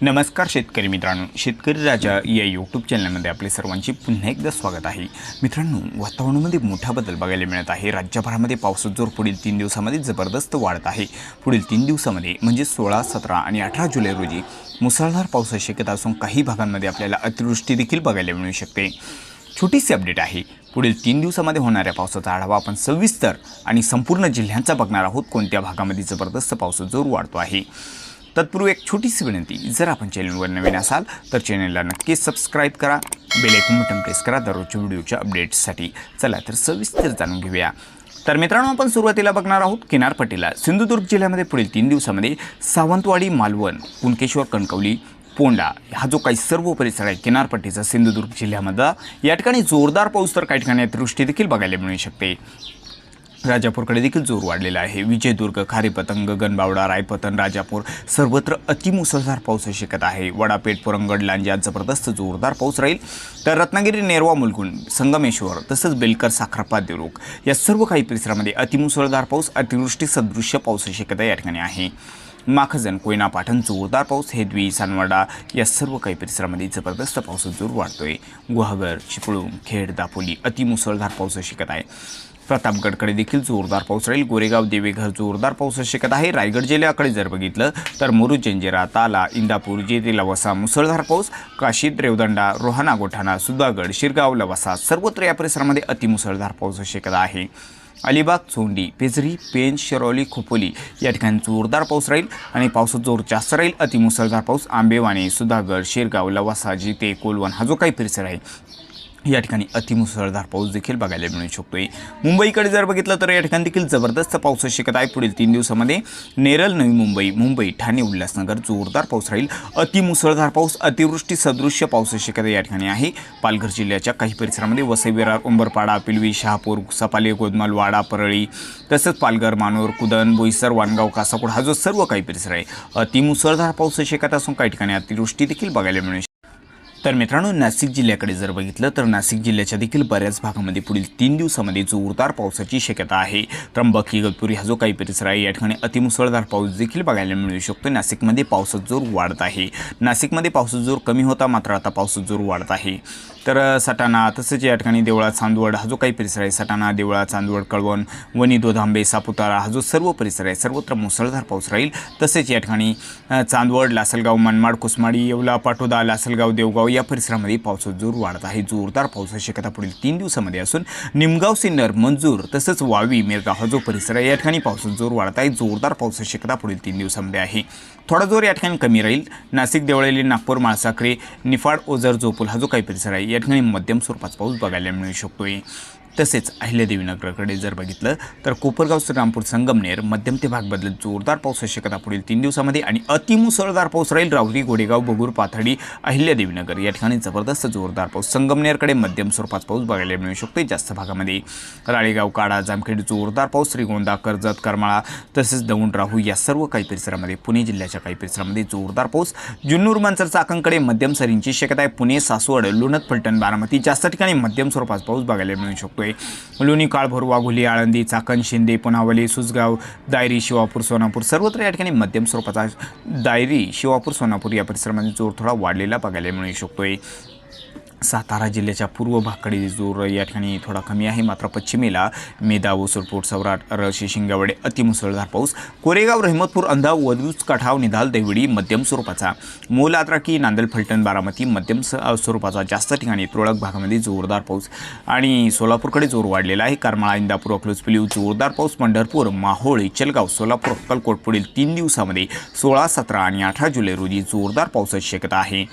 नमस्कार शेतकरी मित्रांनो. शेतकरी राजा या यूट्यूब चॅनलमध्ये आपले सर्वांचे पुन्हा एकदा स्वागत आहे. मित्रांनो वातावरणामध्ये मोठा बदल बघायला मिळत आहे. राज्यभरामध्ये पावसाचा जोर पुढील तीन दिवसामध्ये जबरदस्त वाढत आहे. पुढील तीन दिवसामध्ये म्हणजे सोळा सतरा आणि अठरा जुलै रोजी मुसळधार पावसाची शक्यता असून काही भागांमध्ये आपल्याला अतिवृष्टी देखील बघायला मिळू शकते. छोटीशी अपडेट आहे. पुढील तीन दिवसामध्ये होणाऱ्या पावसाचा आढावा आपण सविस्तर आणि संपूर्ण जिल्ह्यांचा बघणार आहोत. कोणत्या भागामध्ये जबरदस्त पावसाचा जोर वाढतो आहे? तत्पूर्वी एक छोटीशी विनंती जर आपण चॅनलवर नवीन असाल तर चॅनलला नक्कीच सबस्क्राईब करा बेल बटन प्रेस करा दररोजच्या व्हिडिओच्या अपडेट्ससाठी चला तर सविस्तर जाणून घेऊया. तर मित्रांनो आपण सुरुवातीला बघणार आहोत किनारपट्टीला सिंधुदुर्ग जिल्ह्यामध्ये पुढील तीन दिवसामध्ये सावंतवाडी मालवण कुणकेश्वर कणकवली पोंडा हा जो काही सर्व परिसर आहे किनारपट्टीचा सिंधुदुर्ग जिल्ह्यामधला या ठिकाणी जोरदार पाऊस तर काही ठिकाणी अतिवृष्टी देखील बघायला मिळू शकते. राजापूरकडे देखील जोर वाढलेला आहे. विजयदुर्ग खारीपतंग गणबावडा रायपतन राजापूर सर्वत्र अतिमुसळधार पाऊस शिकत आहे. वडापेठ पुरंगड लांज्यात जबरदस्त जोरदार पाऊस राहील. तर रत्नागिरी नेरवा मुलगुण संगमेश्वर तसंच बेलकर साखरपा देवरुख या सर्व काही परिसरामध्ये अतिमुसळधार पाऊस अतिवृष्टी सदृश्य पाऊस शक्यता या ठिकाणी आहे. माखजन कोयना पाठण जोरदार पाऊस हेदवी सानवाडा या सर्व काही परिसरामध्ये जबरदस्त पाऊस जोर वाढतोय. गुहागर चिपळूण खेड दापोली अतिमुसळधार पाऊस शिकत आहे. प्रतापगडकडे देखील जोरदार पाऊस राहील. गोरेगाव देवेघर जोरदार पाऊस शकत आहे. रायगड जिल्ह्याकडे जर बघितलं तर मुरुड जंजिरा ताला इंदापूर जेथे लवासा मुसळधार पाऊस काशीद रेवदंडा रोहाना गोठाणा सुधागड शिरगाव लवासा सर्वत्र या परिसरामध्ये अतिमुसळधार पाऊस शक्यता आहे. अलिबाग चोंडी पेझरी पेन शिरोली खोपोली या ठिकाणी जोरदार पाऊस राहील आणि पावसाचा जोर जास्त राहील. अतिमुसळधार पाऊस आंबेवाणे सुधागड शिरगाव लवासा जिते कोलवण हा जो काही परिसर आहे या ठिकाणी अतिमुसळधार पाऊस देखील बघायला मिळू शकतोय. मुंबईकडे जर बघितलं तर या ठिकाणी देखील जबरदस्त पाऊस शिकत आहे. पुढील तीन दिवसामध्ये नेरल नवी मुंबई मुंबई ठाणे उल्हासनगर जोरदार पाऊस राहील. अतिमुसळधार पाऊस अतिवृष्टी सदृश्य पाऊस शक्यता या ठिकाणी आहे. पालघर जिल्ह्याच्या काही परिसरामध्ये वसई विरार उंबरपाडा पिलवी शहापूर सपाले गोदमाल वाडा परळी तसंच पालघर मानोर कुदन बोईसर वाणगाव कासापूर हा जो सर्व काही परिसर आहे अतिमुसळधार पाऊस शिकत असून काही ठिकाणी अतिवृष्टी देखील बघायला मिळू तर मित्रांनो नाशिक जिल्ह्याकडे जर बघितलं तर नाशिक जिल्ह्याच्या देखील बऱ्याच भागामध्ये पुढील तीन दिवसामध्ये जोरदार पावसाची शक्यता आहे. त्र्यंबक इगतपुरी हा जो काही परिसर आहे या ठिकाणी अतिमुसळधार पाऊस देखील बघायला मिळू शकतो. नाशिकमध्ये पावसाचा जोर वाढत आहे. नाशिकमध्ये पावसाचा जोर कमी होता मात्र आता पावसाचा जोर वाढत आहे. तर सटाणा तसंच या ठिकाणी देवळा चांदवड हा जो काही परिसर आहे सटाणा देवळा चांदवड कळवण वणी दोधांबे सापुतारा हा जो सर्व परिसर आहे सर्वत्र मुसळधार पाऊस राहील. तसेच या ठिकाणी चांदवड लासलगाव मनमाड कुसमाडी येवला पाटोदा लासलगाव देवगाव या परिसरामध्ये पावसाचा जोर वाढत आहे. जोरदार पावसाची शक्यता पुढील तीन दिवसामध्ये असून निमगाव सिन्नर मंजूर तसंच वावी मिरगाव हा जो परिसर आहे या ठिकाणी पावसाचा जोर वाढत आहे. जोरदार पावसाची शक्यता पुढील तीन दिवसामध्ये आहे. थोडा जोर या ठिकाणी कमी राहील. नाशिक देवळेली नागपूर माळसाखरे निफाड ओझर जोपूल हा जो काही परिसर आहे या ठिकाणी मध्यम स्वरूपाचा पाऊस बघायला मिळू शकतोय. तसेच अहिल्यादेवीनगरकडे जर बघितलं तर कोपरगाव श्रीरामपूर संगमनेर मध्यम ते भाग बदलत जोरदार पावसाची शक्यता पुढील तीन दिवसामध्ये आणि अतिमुसळधार पाऊस राहील. रावरी गोडेगाव बगूर पाथडी अहिल्यादेवीनगर या ठिकाणी जबरदस्त जोरदार पाऊस. संगमनेरकडे मध्यम स्वरूपात पाऊस बघायला मिळू शकतो जास्त भागामध्ये. राळेगाव काडा जामखेड जोरदार पाऊस. श्रीगोंदा कर्जत करमाळा तसेच दौंड राहू या सर्व काही परिसरामध्ये पुणे जिल्ह्याच्या काही परिसरामध्ये जोरदार पाऊस. जुन्नूर मंचर चाकणकडे मध्यम सरींची शक्यता आहे. पुणे सासवड लोणत फलटण बारामती जास्त ठिकाणी मध्यम स्वरूपात पाऊस बघायला मिळू शकतो शकतोय लोणी काळभोर वाघोली आळंदी चाकण शिंदे पुनावली सुसगाव दायरी शिवापूर सोनापूर सर्वत्र या ठिकाणी मध्यम स्वरूपाचा दायरी शिवापूर सोनापूर या परिसरामध्ये जोर थोडा वाढलेला बघायला मिळू शकतोय. सातारा जिल्ह्याच्या पूर्व भागाकडे जोर या ठिकाणी थोडा कमी आहे. मात्र पश्चिमेला मेदा ओसरपूर सौराट रळशी शिंगावडे अतिमुसळधार पाऊस. कोरेगाव रहमतपूर अंधा वदूज कठाव निधाल देवडी मध्यम स्वरूपाचा. मोल आद्राकी नांदल फलटण बारामती मध्यम स स्वरूपाचा जास्त ठिकाणी तुरळक भागामध्ये जोरदार पाऊस. आणि सोलापूरकडे जोर वाढलेला आहे. करमाळा इंदापूर अकलूज जोरदार पाऊस. पंढरपूर माहोळ इचलगाव सोलापूर अक्कलकोट पुढील तीन दिवसामध्ये सोळा सतरा आणि अठरा जुलै रोजी जोरदार पावसाची शक्यता आहे.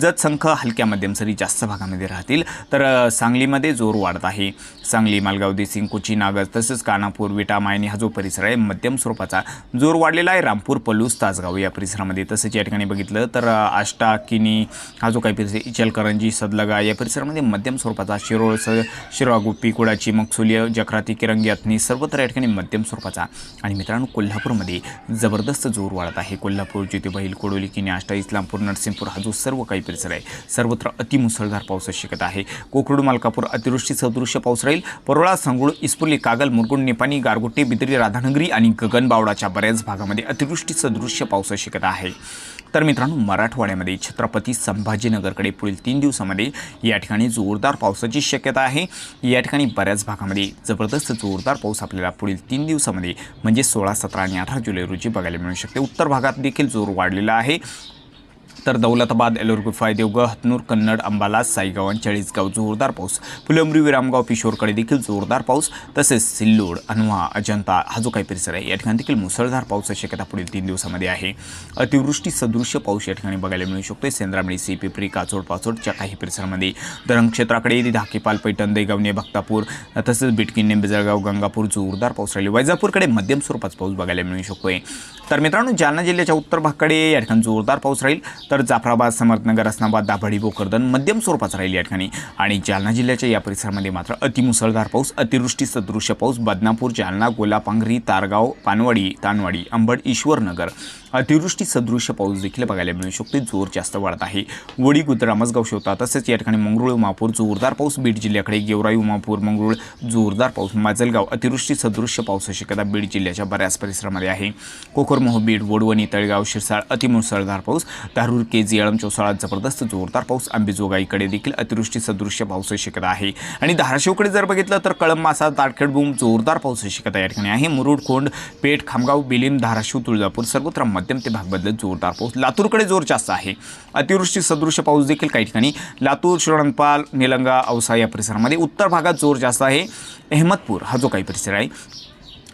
जत संख हलक्या मध्यम सरी जास्त भागामध्ये राहतील. तर सांगलीमध्ये जोर वाढत आहे. सांगली मालगाव देसिंग कोची नागज तसेच कानापूर विटा मायनी हा जो परिसर आहे मध्यम स्वरूपाचा जोर वाढलेला आहे. रामपूर पलूस तासगाव या परिसरामध्ये तसंच या ठिकाणी बघितलं तर आष्टा किनी हा जो काही परिसर इचलकरंजी सदलगा या परिसरामध्ये मध्यम स्वरूपाचा शिरोळ स शिरोळागुप्पी कुडाची मगसुलिया जखराती किरंगी अथनी सर्वत्र या ठिकाणी मध्यम स्वरूपाचा. आणि मित्रांनो कोल्हापूरमध्ये जबरदस्त जोर वाढत आहे. कोल्हापूर ज्योतिबाईल कोडोली किनी आष्टा इस्लामपूर नरसिंहपूर हा जो सर्व काही परिसर आहे सर्वत्र अतिमुसळधार पाऊस शक्यता आहे. कोकरूड मालकापूर अतिवृष्टी सदृश्य पाऊस राहील. परोळा संगुळ इस्पुली कागल मुरगुंड निपाणी गारगोटे बिदरी राधानगरी आणि गगनबावडाच्या बऱ्याच भागामध्ये अतिवृष्टी सदृश्य पाऊस शक्यता आहे. तर मित्रांनो मराठवाड्यामध्ये छत्रपती संभाजीनगरकडे पुढील तीन दिवसामध्ये या ठिकाणी जोरदार पावसाची शक्यता आहे. या ठिकाणी बऱ्याच भागामध्ये जबरदस्त जोरदार पाऊस आपल्याला पुढील तीन दिवसामध्ये म्हणजे सोळा सतरा आणि अठरा जुलै रोजी बघायला मिळू शकते. उत्तर भागात देखील जोर वाढलेला आहे. तर दौलताबाद एलोरगुफा देवगड हतनूर कन्नड अंबाला साईगाव आणि चाळीसगाव जोरदार पाऊस. फुलंब्री विरामगाव पिशोरकडे देखील जोरदार पाऊस. तसेच सिल्लोड अनवा अजंता हा जो काही परिसर आहे या ठिकाणी देखील मुसळधार पावसाची शक्यता पुढील तीन दिवसामध्ये आहे. अतिवृष्टी सदृश्य पाऊस या ठिकाणी बघायला मिळू शकतो सेंद्रामळी सी पिपरी काचोड पाचोडच्या काही परिसरामध्ये धरण क्षेत्राकडे धाकेपाल पैठण देगावणे भक्तापूर तसेच बिटकिन्ने निंबेजळगाव गंगापूर जोरदार पाऊस राहिले. वैजापूरकडे मध्यम स्वरूपाचा पाऊस बघायला मिळू शकतोय. तर मित्रांनो जालना जिल्ह्याच्या उत्तर भागाकडे या ठिकाणी जोरदार पाऊस राहील. तर जाफराबाद समर्थनगर असनाबाद दाभाडी भोकरदन मध्यम स्वरूपाचा राहील या ठिकाणी आणि जालना जिल्ह्याच्या या परिसरामध्ये मात्र अतिमुसळधार पाऊस अतिवृष्टी सदृश्य पाऊस बदनापूर जालना गोलापांगरी तारगाव पानवाडी तानवाडी अंबड ईश्वरनगर. अतिवृष्टी सदृश्य पाऊस देखील बघायला मिळू शकतो. जोर जास्त वाढत आहे. वडी गुद्द रामसगाव शेवता तसेच या ठिकाणी मंगरुळ उमापूर जोरदार पाऊस. बीड जिल्ह्याकडे गेवराई उमापूर मंगरुळ जोरदार पाऊस. माजलगाव अतिवृष्टी सदृश्य पावसाची शक्यता बीड जिल्ह्याच्या बऱ्याच परिसरामध्ये आहे. कोकरमोह बीड वडवणी तळगाव शिरसाळ अतिमुसळधार पाऊस. धारूर के जी अळम चौसाळात जबरदस्त जोरदार पाऊस आंबेजोगाईकडे देखील अतिवृष्टी सदृश्य पावसाची शक्यता आहे. आणि धाराशिवकडे जर बघितलं तर कळंब मासा ताडखेड बूम जोरदार पावसाची शक्यता या ठिकाणी आहे मुरुड खोंड पेठ खामगाव बिलीम धाराशिव तुळजापूर सर्वत्र मध्यम ते भाग बदलत जोरदार पाऊस. लातूरकडे जोर जास्त आहे. अतिवृष्टी सदृश्य पाऊस देखील काही ठिकाणी लातूर श्रीरणपाल निलंगा औसा या परिसरामध्ये उत्तर भागात जोर जास्त आहे. अहमदपूर हा जो काही परिसर आहे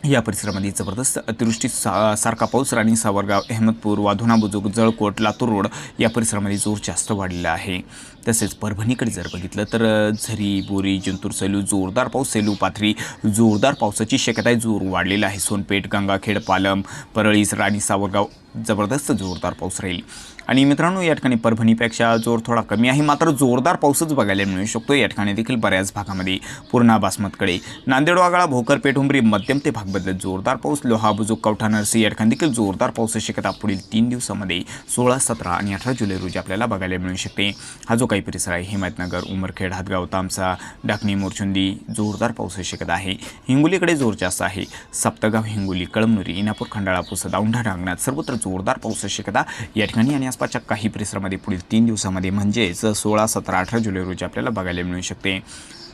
या परिसरामध्ये जबरदस्त अतिवृष्टी सा सारखा पाऊस राणी सावरगाव अहमदपूर वाधुना बुजुर्ग जळकोट लातूर रोड या परिसरामध्ये जोर जास्त वाढलेला आहे. तसेच परभणीकडे जर बघितलं तर झरी बोरी जंतूर सेलू जोरदार पाऊस सेलू पाथरी जोरदार पावसाची शक्यता आहे जोर वाढलेला आहे. सोनपेठ गंगाखेड पालम परळीस राणी सावरगाव जबरदस्त जोरदार पाऊस राहील. आणि मित्रांनो या ठिकाणी परभणीपेक्षा जोर थोडा कमी आहे. मात्र जोरदार पाऊसच बघायला मिळू शकतो. या ठिकाणी देखील बऱ्याच भागामध्ये पूर्णा बासमतकडे नांदेड वागाळा भोकर पेठुंबरी मध्यम ते भाग बदलत जोरदार पाऊस लोहा बुजुक कवठा नरसी या ठिकाणी देखील जोरदार पाऊस शक्यता पुढील तीन दिवसामध्ये सोळा सतरा आणि अठरा जुलै रोजी आपल्याला बघायला मिळू शकते. हा जो काही परिसर आहे हिमायतनगर उमरखेड हातगाव तामसा डाकणी मोरचुंदी जोरदार पावसाची शक्यता आहे. हिंगोलीकडे जोर जास्त आहे. सप्तगाव हिंगोली कळमनुरी इनापूर खंडाळा पुसद औंढा डांगणात सर्वत्र जोरदार पावसाची शक्यता या ठिकाणी आणि आसपासच्या काही परिसरामध्ये पुढील तीन दिवसामध्ये म्हणजेच सोळा सतरा अठरा जुलै रोजी आपल्याला बघायला मिळू शकते.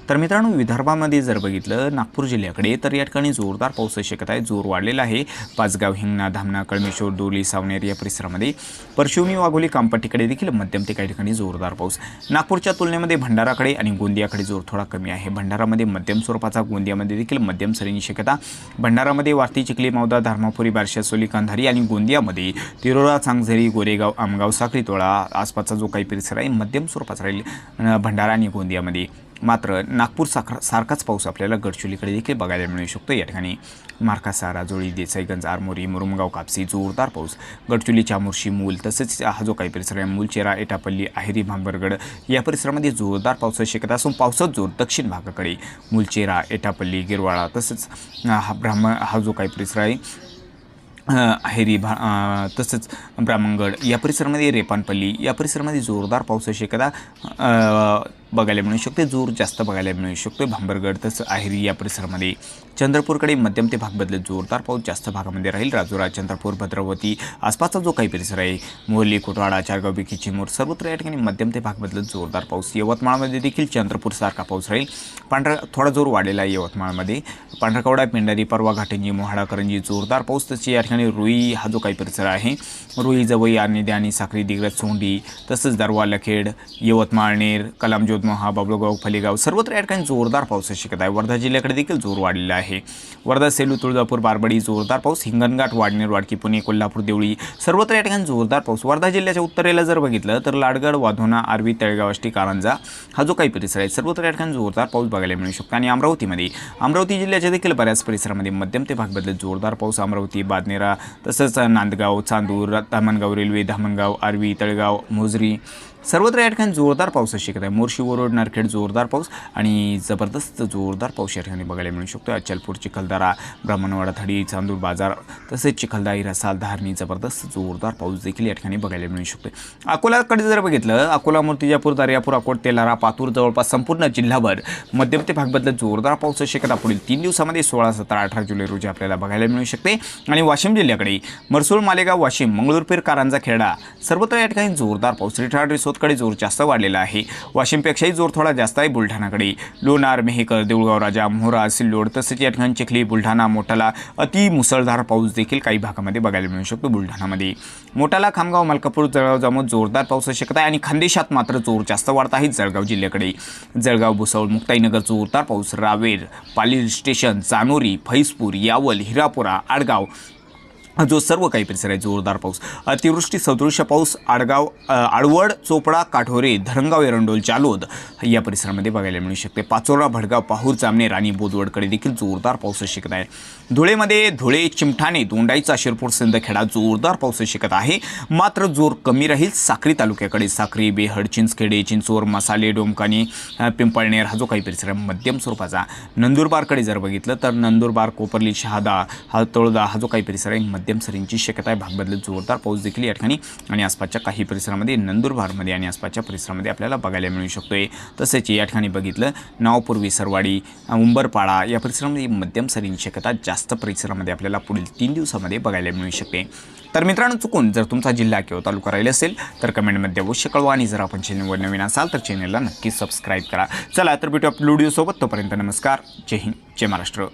तर मित्रांनो विदर्भामध्ये जर बघितलं नागपूर जिल्ह्याकडे तर या ठिकाणी जोरदार पावसाची शक्यता आहे. जोर वाढलेला आहे. पाचगाव हिंगणा धामणा कळमेश्वर दोली सावनेर या परिसरामध्ये परशिवनी वाघोली कामपट्टीकडे देखील मध्यम ते काही ठिकाणी जोरदार पाऊस. नागपूरच्या तुलनेमध्ये भंडाराकडे आणि गोंदियाकडे जोर थोडा कमी आहे. भंडारामध्ये मध्यम स्वरूपाचा गोंदियामध्ये देखील मध्यम सरींची शक्यता. भंडारामध्ये वारती चिखली मौदा धर्मापुरी बारशासोली कांधारी आणि गोंदियामध्ये तिरोरा चांगझरी गोरेगाव आमगाव साखरीतोळा आसपासचा जो काही परिसर आहे मध्यम स्वरूपाचा राहील भंडारा आणि गोंदियामध्ये. मात्र नागपूर साखर सारखाच पाऊस आपल्याला गडचिरोलीकडे देखील बघायला मिळू शकतो. या ठिकाणी मार्कासा राजोळी देसाईगंज आरमोरी मुरुमगाव कापसी जोरदार पाऊस. गडचिरोली चामोर्शी मूल तसेच हा जो काही परिसर आहे. मूलचेरा एटापल्ली आहेरी भांबरगड या परिसरामध्ये जोरदार पावसाची शक्यता असून पावसात जोर दक्षिण भागाकडे. मूलचेरा एटापल्ली गिरवाळा तसेच हा ब्राह्मण हा जो काही परिसर आहे अहेरी भा तसंच ब्राह्मणगड या परिसरामध्ये रेपानपल्ली या परिसरामध्ये जोरदार पावसाची शक्यता बघायला मिळू शकते. जोर जास्त बघायला मिळू शकतो. भांबरगड तसं आहेरी या परिसरामध्ये चंद्रपूरकडे मध्यम ते भाग बदलत जोरदार पाऊस जास्त भागामध्ये राहील. राजुरा चंद्रपूर भद्रावती आसपासचा जो काही परिसर आहे मोहली कोटवाडा चारगाव बिकी चिमूर सर्वत्र या ठिकाणी मध्यम ते भाग बदलत जोरदार पाऊस. यवतमाळमध्ये देखील चंद्रपूरसारखा पाऊस राहील. पांढरा थोडा जोर वाढलेला आहे यवतमाळमध्ये. पांढरकवडा पेंढारी परवा घाटंजी मोहाडा करंजी जोरदार पाऊस. तसे या ठिकाणी रुई हा जो काही परिसर आहे रुई जवई आर्निदी आणि साखरी दिग्रज सोंडी तसंच दरवा लखेड यवतमाळ नेर जोधमोहा बाबळगाव फलेगाव सर्वत्र या ठिकाणी जोरदार पावसाची शक्यता आहे वर्धा जिल्ह्याकडे देखील जोर वाढलेला आहे. वर्धा सेलू तुळजापूर बारबडी जोरदार पाऊस हिंगणघाट वाडनेर वाडकी पुणे कोल्हापूर देवळी सर्वत्र या ठिकाणी जोरदार पाऊस. वर्धा जिल्ह्याच्या उत्तरेला जर बघितलं तर लाडगड वाधोना आर्वी तळेगाव आष्टी कारंजा हा जो काही परिसर आहे सर्वत्र या ठिकाणी जोरदार पाऊस बघायला मिळू शकतो. आणि अमरावतीमध्ये अमरावती जिल्ह्याच्या देखील बऱ्याच परिसरामध्ये मध्यम ते भाग बदलत जोरदार पाऊस. अमरावती बादनेरा तसंच नांदगाव चांदूर धामणगाव रेल्वे धामणगाव आर्वी तळेगाव मोजरी सर्वत्र या ठिकाणी जोरदार पाऊस शक्यता आहे. मोर्शी वरोड नारखेड जोरदार पाऊस आणि जबरदस्त जोरदार पाऊस या ठिकाणी बघायला मिळू शकतो. अचलपूर चिखलदारा ब्राह्मणवाडा थडी चांदूर बाजार तसेच चिखलदारी रसाल धारणी जबरदस्त जोरदार पाऊस देखील या ठिकाणी बघायला मिळू शकतो. अकोलाकडे जर बघितलं अकोला मूर्तिजापूर दर्यापूर अकोट तेलारा पातूर जवळपास संपूर्ण जिल्हाभर मध्यम ते भाग जोरदार पावसाची शक्यता पुढील तीन दिवसामध्ये सोळा सतरा अठरा जुलै रोजी आपल्याला बघायला मिळू शकते. आणि वाशिम जिल्ह्याकडे मरसूळ मालेगाव वाशिम मंगळूरपीर कारंजा खेडा सर्वत्र या ठिकाणी जोरदार पाऊस. रिठाड रिसोदकडे जोर जास्त वाढलेला आहे. वाशिमपेक्षाही जोर थोडा जास्त आहे बुलढाणाकडे. लोणार मेहेकर देऊळगाव राजा मोहरा सिल्लोड तसेच या ठिकाणी चिखली बुलढाणा मोठाला अति मुसळधार पाऊस देखील काही भागामध्ये बघायला मिळू शकतो बुलढाणामध्ये. मोठाला खामगाव मलकापूर जळगाव जामोद जोरदार पाऊस शक्यता आहे आणि खानदेशात मात्र जोर जास्त वाढत आहे जळगाव जिल्ह्याकडे. जळगाव भुसावळ मुक्ताईनगर जोरदार पाऊस. रावेर पालील स्टेशन चानोरी फैजपूर यावल हिरापुरा आडगाव जो सर्व काही परिसर आहे जोरदार पाऊस. अतिवृष्टी सदृश्य पाऊस आडगाव आडवड चोपडा काठोरे धरणगाव एरंडोल चालोद या परिसरामध्ये बघायला मिळू शकते. पाचोरा भडगाव पाहूर जामनेर आणि बोदवडकडे देखील जोरदार पाऊस शिकत आहे. धुळेमध्ये धुळे चिमठाणे दोंडाईचा शिरपूर सिंदखेडा जोरदार पाऊस शिकत आहे. मात्र जोर कमी राहील. साक्री तालुक्याकडे साक्री बेहड चिंचखेडे चिंचोर मसाले डोमकानी पिंपळनेर हा जो काही परिसर आहे मध्यम स्वरूपाचा. नंदुरबारकडे जर बघितलं तर नंदुरबार कोपरली शहादा हा तळोदा हा जो काही परिसर आहे मध्यम सरींची शक्यता आहे. भाग बदलत जोरदार पाऊस देखील या ठिकाणी आणि आसपासच्या काही परिसरामध्ये नंदुरबारमध्ये आणि आसपासच्या परिसरामध्ये आपल्याला बघायला मिळू शकतोय. तसेच या ठिकाणी बघितलं नावपूर्वी सरवाडी उंबरपाडा या परिसरामध्ये मध्यम सरींची शक्यता जास्त परिसरामध्ये आपल्याला पुढील तीन दिवसामध्ये बघायला मिळू शकते. तर मित्रांनो चुकून जर तुमचा जिल्हा किंवा तालुका राहिला असेल तर कमेंटमध्ये अवश्य कळवा आणि जर आपण चॅनलवर नवीन असाल तर चॅनलला नक्की सबस्क्राईब करा. चला तर भेटू आपल्या व्हिडिओसोबत तोपर्यंत नमस्कार. जय हिंद जय महाराष्ट्र.